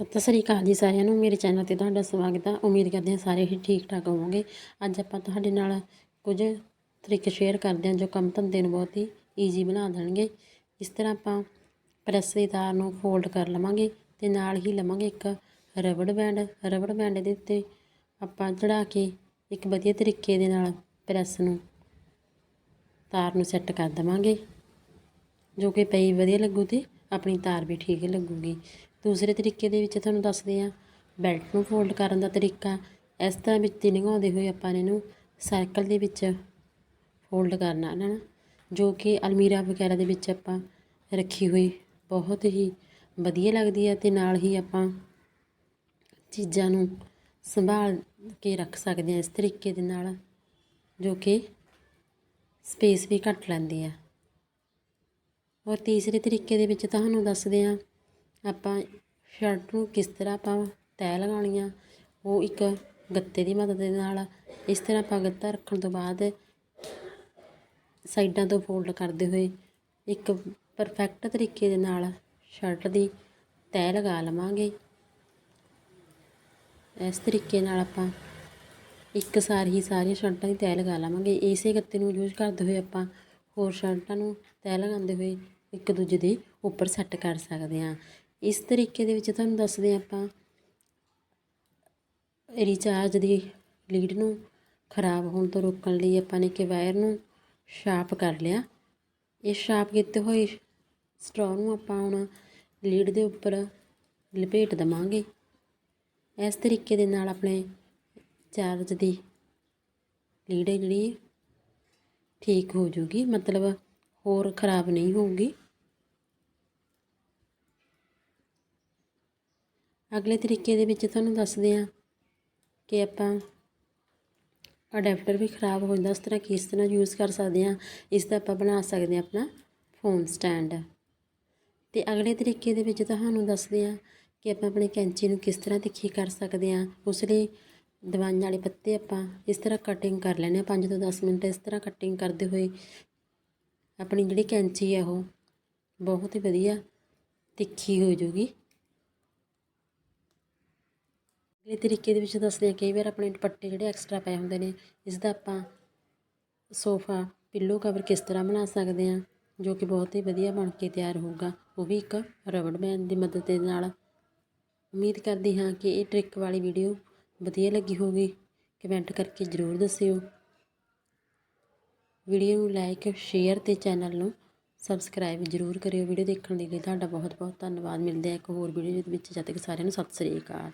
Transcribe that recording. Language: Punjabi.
ਸਤਿ ਸ੍ਰੀ ਅਕਾਲ ਜੀ ਸਾਰਿਆਂ ਨੂੰ। ਮੇਰੇ ਚੈਨਲ ਤੇ ਤੁਹਾਡਾ ਸਵਾਗਤ ਹੈ ਉਮੀਦ ਕਰਦੇ ਹਾਂ ਸਾਰੇ ਹੀ ਠੀਕ ਠਾਕ ਹੋਵੋਗੇ। ਅੱਜ ਆਪਾਂ ਤੁਹਾਡੇ ਨਾਲ ਕੁਝ ਤਰੀਕੇ ਸ਼ੇਅਰ ਕਰਦੇ ਹਾਂ ਜੋ ਕੰਮ ਧੰਦੇ ਨੂੰ ਬਹੁਤ ਹੀ ਈਜ਼ੀ ਬਣਾ ਦੇਣਗੇ। ਇਸ ਤਰ੍ਹਾਂ ਆਪਾਂ ਪ੍ਰੈਸ ਦੀ ਤਾਰ ਨੂੰ ਫੋਲਡ ਕਰ ਲਵਾਂਗੇ ਤੇ ਨਾਲ ਹੀ ਲਵਾਂਗੇ ਇੱਕ ਰਬੜ ਬੈਂਡ ਰਬੜ ਬੈਂਡ ਦੇ ਉੱਤੇ ਆਪਾਂ ਚੜਾ ਕੇ ਇੱਕ ਵਧੀਆ ਤਰੀਕੇ ਦੇ ਨਾਲ ਪ੍ਰੈਸ ਨੂੰ ਤਾਰ ਨੂੰ ਸੈੱਟ ਕਰ ਦੇਵਾਂਗੇ, ਜੋ ਕਿ ਪਈ ਵਧੀਆ ਲੱਗੂ ਤੇ ਆਪਣੀ ਤਾਰ ਵੀ ਠੀਕ ਲੱਗੂਗੀ। ਦੂਸਰੇ ਤਰੀਕੇ ਦੇ ਵਿੱਚ ਤੁਹਾਨੂੰ ਦੱਸਦੇ ਆ ਬੈਲਟ ਨੂੰ ਫੋਲਡ ਕਰਨ ਦਾ ਤਰੀਕਾ, ਇਸ ਤਰ੍ਹਾਂ ਵਿੱਚ ਦੀ ਲੰਘਾਉਂਦੇ ਹੋਏ ਆਪਾਂ ਇਹਨੂੰ ਸਰਕਲ ਦੇ ਵਿੱਚ ਫੋਲਡ ਕਰਨਾ, ਹੈ ਨਾ? ਜੋ ਕਿ ਅਲਮੀਰਾ ਵਗੈਰਾ ਦੇ ਵਿੱਚ ਆਪਾਂ ਰੱਖੀ ਹੋਈ ਬਹੁਤ ਹੀ ਵਧੀਆ ਲੱਗਦੀ ਹੈ ਤੇ ਨਾਲ ਹੀ ਆਪਾਂ ਚੀਜ਼ਾਂ ਨੂੰ ਸੰਭਾਲ ਕੇ ਰੱਖ ਸਕਦੇ ਹਾਂ ਇਸ ਤਰੀਕੇ ਦੇ ਨਾਲ, ਜੋ ਕਿ ਸਪੇਸ ਵੀ ਘੱਟ ਲੈਂਦੀ ਆ ਔਰ ਤੀਸਰੇ ਤਰੀਕੇ ਦੇ ਵਿੱਚ ਤੁਹਾਨੂੰ ਦੱਸਦੇ ਹਾਂ ਆਪਾਂ ਸ਼ਰਟ ਨੂੰ ਕਿਸ ਤਰ੍ਹਾਂ ਆਪਾਂ ਤੈਅ ਲਗਾਉਣੀ ਆ, ਉਹ ਇੱਕ ਗੱਤੇ ਦੀ ਮਦਦ ਦੇ ਨਾਲ ਇਸ ਤਰ੍ਹਾਂ ਆਪਾਂ ਗੱਤਾ ਰੱਖਣ ਤੋਂ ਬਾਅਦ ਸਾਈਡਾਂ ਤੋਂ ਫੋਲਡ ਕਰਦੇ ਹੋਏ ਇੱਕ ਪਰਫੈਕਟ ਤਰੀਕੇ ਦੇ ਨਾਲ ਸ਼ਰਟ ਦੀ ਤੈਅ ਲਗਾ ਲਵਾਂਗੇ। ਇਸ ਤਰੀਕੇ ਨਾਲ ਆਪਾਂ ਇੱਕ ਸਾਰ ਹੀ ਸਾਰੀਆਂ ਸ਼ਰਟਾਂ ਦੀ ਤੈਅ ਲਗਾ ਲਵਾਂਗੇ। ਇਸੇ ਗੱਤੇ ਨੂੰ ਯੂਜ਼ ਕਰਦੇ ਹੋਏ ਆਪਾਂ ਹੋਰ ਸ਼ਰਟਾਂ ਨੂੰ ਤੈਅ ਲਗਾਉਂਦੇ ਹੋਏ ਇੱਕ ਦੂਜੇ ਦੇ ਉੱਪਰ ਸੈੱਟ ਕਰ ਸਕਦੇ ਹਾਂ। ਇਸ ਤਰੀਕੇ ਦੇ ਵਿੱਚ ਤੁਹਾਨੂੰ ਦੱਸਦੇ ਆਪਾਂ ਰੀਚਾਰਜ ਦੀ ਲੀਡ ਨੂੰ ਖਰਾਬ ਹੋਣ ਤੋਂ ਰੋਕਣ ਲਈ ਆਪਾਂ ਨੇ ਕਿ ਵਾਇਰ ਨੂੰ ਸ਼ਾਰਪ ਕਰ ਲਿਆ। ਇਹ ਸ਼ਾਰਪ ਕੀਤੇ ਹੋਏ ਸਟ੍ਰੋ ਨੂੰ ਆਪਾਂ ਹੁਣ ਲੀਡ ਦੇ ਉੱਪਰ ਲਪੇਟ ਦਵਾਂਗੇ। ਇਸ ਤਰੀਕੇ ਦੇ ਨਾਲ ਆਪਣੇ ਚਾਰਜ ਦੀ ਲੀਡ ਹੈ ਜਿਹੜੀ, ਠੀਕ ਹੋ ਜੂਗੀ, ਮਤਲਬ ਹੋਰ ਖਰਾਬ ਨਹੀਂ ਹੋਊਗੀ। ਅਗਲੇ ਤਰੀਕੇ ਦੇ ਵਿੱਚ ਤੁਹਾਨੂੰ ਦੱਸਦੇ ਹਾਂ ਕਿ ਆਪਾਂ ਅਡੈਪਟਰ ਵੀ ਖਰਾਬ ਹੋ ਜਾਂਦਾ, ਉਸ ਤਰ੍ਹਾਂ ਕਿਸ ਤਰ੍ਹਾਂ ਯੂਜ਼ ਕਰ ਸਕਦੇ ਹਾਂ, ਇਸ ਦਾ ਆਪਾਂ ਬਣਾ ਸਕਦੇ ਹਾਂ ਆਪਣਾ ਫੋਨ ਸਟੈਂਡ ਤੇ ਅਗਲੇ ਤਰੀਕੇ ਦੇ ਵਿੱਚ ਤੁਹਾਨੂੰ ਦੱਸਦੇ ਹਾਂ ਕਿ ਆਪਾਂ ਆਪਣੀ ਕੈਂਚੀ ਨੂੰ ਕਿਸ ਤਰ੍ਹਾਂ ਤਿੱਖੀ ਕਰ ਸਕਦੇ ਹਾਂ, ਉਸ ਲਈ ਦਵਾਈਆਂ ਵਾਲੇ ਪੱਤੇ ਆਪਾਂ ਇਸ ਤਰ੍ਹਾਂ ਕਟਿੰਗ ਕਰ ਲੈਣੇ ਆ 5 ਤੋਂ 10 ਮਿੰਟ ਇਸ ਤਰ੍ਹਾਂ ਕਟਿੰਗ ਕਰਦੇ ਹੋਏ। ਆਪਣੀ ਜਿਹੜੀ ਕੈਂਚੀ ਆ ਉਹ ਬਹੁਤ ਹੀ ਵਧੀਆ ਤਿੱਖੀ ਹੋ ਜੂਗੀ ਅਗਲੇ ਤਰੀਕੇ ਦੇ ਵਿੱਚ ਦੱਸਦੇ ਹਾਂ ਕਈ ਵਾਰ ਆਪਣੇ ਦੁਪੱਟੇ ਜਿਹੜੇ ਐਕਸਟਰਾ ਪਏ ਹੁੰਦੇ ਨੇ ਇਸ ਦਾ ਆਪਾਂ ਸੋਫਾ ਪਿੱਲੋ ਕਵਰ ਕਿਸ ਤਰ੍ਹਾਂ ਬਣਾ ਸਕਦੇ ਹਾਂ, ਜੋ ਕਿ ਬਹੁਤ ਹੀ ਵਧੀਆ ਬਣ ਕੇ ਤਿਆਰ ਹੋਊਗਾ। ਉਹ ਵੀ ਇੱਕ ਰਬੜ ਬੈਂਡ ਦੀ ਮਦਦ ਦੇ ਨਾਲ। ਉਮੀਦ ਕਰਦੀ ਹਾਂ ਕਿ ਇਹ ਟ੍ਰਿਕ ਵਾਲੀ ਵੀਡੀਓ ਵਧੀਆ ਲੱਗੀ ਹੋਵੇ ਕਮੈਂਟ ਕਰਕੇ ਜ਼ਰੂਰ ਦੱਸਿਓ। ਵੀਡੀਓ ਨੂੰ ਲਾਈਕ ਸ਼ੇਅਰ ਤੇ ਚੈਨਲ ਨੂੰ ਸਬਸਕ੍ਰਾਈਬ ਜ਼ਰੂਰ ਕਰਿਓ। ਵੀਡੀਓ ਦੇਖਣ ਦੇ ਲਈ ਤੁਹਾਡਾ ਬਹੁਤ ਬਹੁਤ ਧੰਨਵਾਦ। ਮਿਲਦੇ ਆ ਇੱਕ ਹੋਰ ਵੀਡੀਓ ਦੇ ਵਿੱਚ। ਜਦ ਤੱਕ ਸਾਰਿਆਂ ਨੂੰ ਸਤਿ ਸ੍ਰੀ ਅਕਾਲ।